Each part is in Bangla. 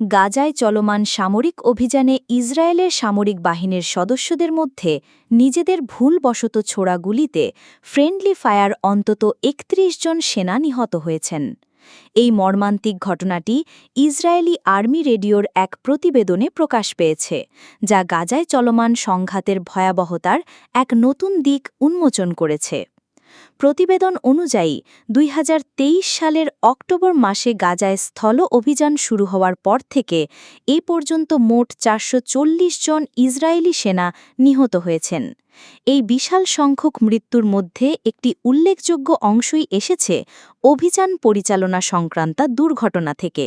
গাজায় চলমান সামরিক অভিযানে ইসরায়েলের সামরিক বাহিনীর সদস্যদের মধ্যে নিজেদের ভুলবশত ছোড়া গুলিতে ফ্রেন্ডলি ফায়ার অন্তত ৩১ জন সেনা নিহত হয়েছেন। এই মর্মান্তিক ঘটনাটি ইসরায়েলি আর্মি রেডিওর এক প্রতিবেদনে প্রকাশ পেয়েছে, যা গাজায় চলমান সংঘাতের ভয়াবহতার এক নতুন দিক উন্মোচন করেছে। প্রতিবেদন অনুযায়ী, দুই হাজার তেইশ সালের অক্টোবর মাসে গাজায় স্থল অভিযান শুরু হওয়ার পর থেকে এ পর্যন্ত মোট চারশো চল্লিশ জন ইসরায়েলি সেনা নিহত হয়েছেন। এই বিশাল সংখ্যক মৃত্যুর মধ্যে একটি উল্লেখযোগ্য অংশই এসেছে অভিযান পরিচালনা সংক্রান্ত দুর্ঘটনা থেকে।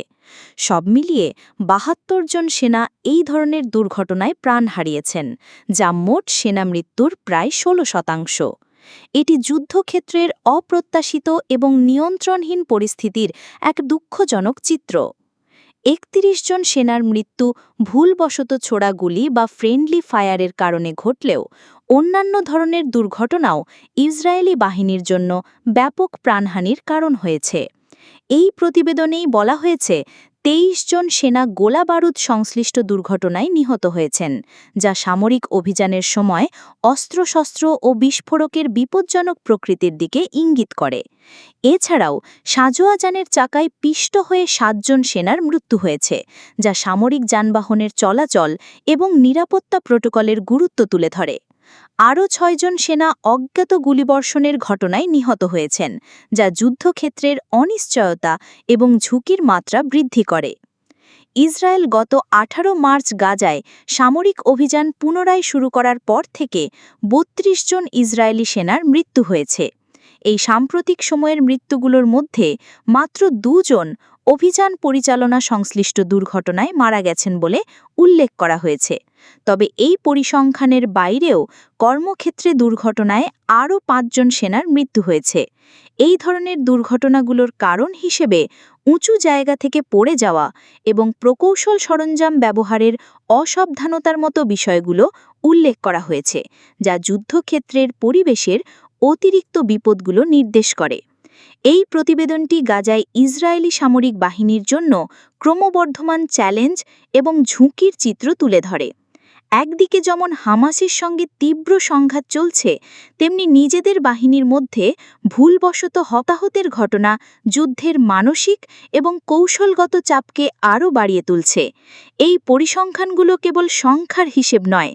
সব মিলিয়ে বাহাত্তর জন সেনা এই ধরনের দুর্ঘটনায় প্রাণ হারিয়েছেন, যা মোট সেনা মৃত্যুর প্রায় ষোলো শতাংশ। এটি যুদ্ধক্ষেত্রের অপ্রত্যাশিত এবং নিয়ন্ত্রণহীন পরিস্থিতির এক দুঃখজনক চিত্র। একত্রিশ জন সেনার মৃত্যু, ভুলবশত ছোড়া গুলি বা ফ্রেন্ডলি ফায়ারের কারণে ঘটলেও অন্যান্য ধরনের দুর্ঘটনাও ইসরায়েলি বাহিনীর জন্য ব্যাপক প্রাণহানির কারণ হয়েছে। এই প্রতিবেদনেই বলা হয়েছে তেইশ জন সেনা গোলাবারুদ সংশ্লিষ্ট দুর্ঘটনায় নিহত হয়েছেন, যা সামরিক অভিযানের সময় অস্ত্রশস্ত্র ও বিস্ফোরকের বিপজ্জনক প্রকৃতির দিকে ইঙ্গিত করে। এছাড়াও সাজোয়াজানের চাকায় পিষ্ট হয়ে সাতজন সেনার মৃত্যু হয়েছে, যা সামরিক যানবাহনের চলাচল এবং নিরাপত্তা প্রোটোকলের গুরুত্ব তুলে ধরে। আরও ছয়জন সেনা অজ্ঞাত গুলিবর্ষণের ঘটনায় নিহত হয়েছেন, যা যুদ্ধক্ষেত্রের অনিশ্চয়তা এবং ঝুঁকির মাত্রা বৃদ্ধি করে। ইসরায়েল গত ১৮ মার্চ গাজায় সামরিক অভিযান পুনরায় শুরু করার পর থেকে ৩২ জন ইসরায়েলি সেনার মৃত্যু হয়েছে। এই সাম্প্রতিক সময়ের মৃত্যুগুলোর মধ্যে মাত্র দুজন অভিযান পরিচালনা সংশ্লিষ্ট দুর্ঘটনায় মারা গেছেন বলে উল্লেখ করা হয়েছে। তবে এই পরিসংখ্যানের বাইরেও কর্মক্ষেত্রে দুর্ঘটনায় আরও পাঁচজন সেনার মৃত্যু হয়েছে। এই ধরনের দুর্ঘটনাগুলোর কারণ হিসেবে উঁচু জায়গা থেকে পড়ে যাওয়া এবং প্রকৌশল সরঞ্জাম ব্যবহারের অসাবধানতার মতো বিষয়গুলো উল্লেখ করা হয়েছে, যা যুদ্ধক্ষেত্রের পরিবেশের অতিরিক্ত বিপদগুলো নির্দেশ করে। এই প্রতিবেদনটি গাজায় ইসরায়েলি সামরিক বাহিনীর জন্য ক্রমবর্ধমান চ্যালেঞ্জ এবং ঝুঁকির চিত্র তুলে ধরে। একদিকে যেমন হামাসের সঙ্গে তীব্র সংঘাত চলছে, তেমনি নিজেদের বাহিনীর মধ্যে ভুলবশত হতাহতের ঘটনা যুদ্ধের মানসিক এবং কৌশলগত চাপকে আরও বাড়িয়ে তুলছে। এই পরিসংখ্যানগুলো কেবল সংখ্যার হিসেব নয়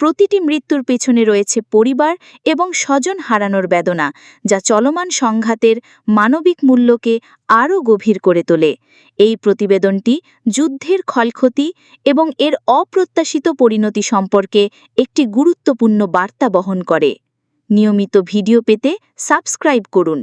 প্রতিটি মৃত্যুর পেছনে রয়েছে পরিবার এবং স্বজন হারানোর বেদনা, যা চলমান সংঘাতের মানবিক মূল্যকে আরও গভীর করে তোলে। এই প্রতিবেদনটি যুদ্ধের ক্ষয়ক্ষতি এবং এর অপ্রত্যাশিত পরিণতি সম্পর্কে একটি গুরুত্বপূর্ণ বার্তা বহন করে। নিয়মিত ভিডিও পেতে সাবস্ক্রাইব করুন।